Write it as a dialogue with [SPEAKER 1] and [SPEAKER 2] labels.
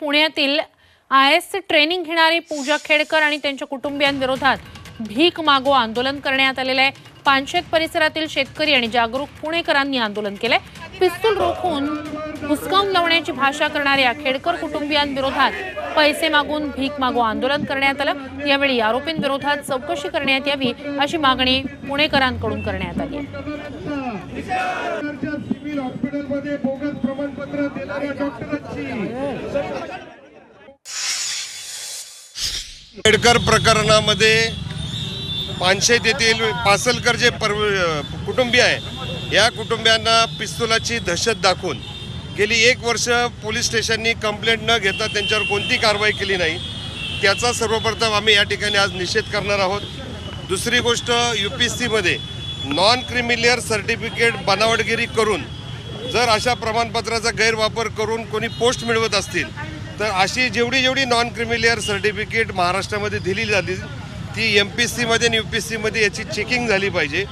[SPEAKER 1] पुण्यातील I S training घेणारी पूजा खेडकर आणि त्यांच्या कुटुंबियांविरोधात भीक मागो आंदोलन करण्यात आलेलं आहे. पानशेत परिसरातील शेतकरी आणि जागरूक पुणेकरांनी आंदोलन केलंय. पिस्तूल रोखून हुसकावून लावण्याची भाषा करणाऱ्या खेडकर कुटुंबियांविरोधात पैसे मागून भीक मागो आंदोलन करण्यात आलं. यावेळी आरोपींविरोधात चौकशी करण्यात यावी अशी मागणी पुणेकरांकडून करण्यात आली आहे.
[SPEAKER 2] आंबेडकर प्रकरणामध्ये पानशेत येथील पासलकर जे पर कुटुंबीय आहे या कुटुंबियांना पिस्तुलाची दहशत दाखवून गेली एक वर्ष पोलीस स्टेशननी कंप्लेंट न घेता त्यांच्यावर कोणती कारवाई केली नाही त्याचा सर्वप्रथम आम्ही या ठिकाणी आज निषेध करणार आहोत. दुसरी गोष्ट यू पी सीमध्ये नॉन क्रिमिलियर सर्टिफिकेट बनावटगिरी करून जर अशा प्रमाणपत्राचा गैरवापर करून कोणी पोस्ट मिळवत असतील तर अशी जेवढी जेवढी नॉन क्रिमिलियर सर्टिफिकेट महाराष्ट्रामध्ये दिली जाते ती एम पी सीमध्ये आणि यू पी सीमध्ये याची चेकिंग झाली पाहिजे.